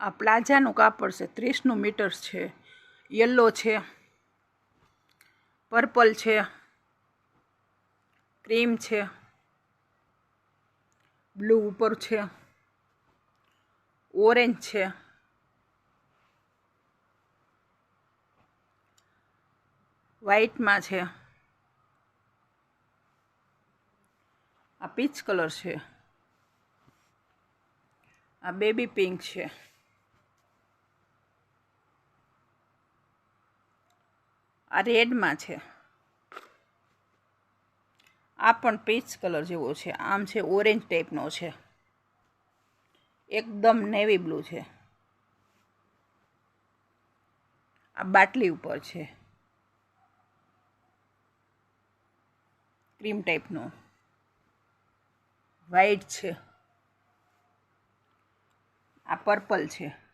આ પ્લાઝાનું કાપડ છે, ત્રીસનું મીટર છે, યલો છે, પર્પલ છે, ક્રીમ છે, બ્લુ ઉપર છે, ઓરેન્જ છે. વ્હાઇટમાં છે. આ પીચ કલર છે. આ બેબી પિંક છે. આ રેડમાં છે. આ પણ પીચ કલર જેવો છે. આમ છે ઓરેન્જ ટાઈપનો છે. એકદમ નેવી બ્લુ છે. આ બાટલી ઉપર છે. ક્રીમ ટાઈપનો. વ્હાઈટ છે. આ પર્પલ છે.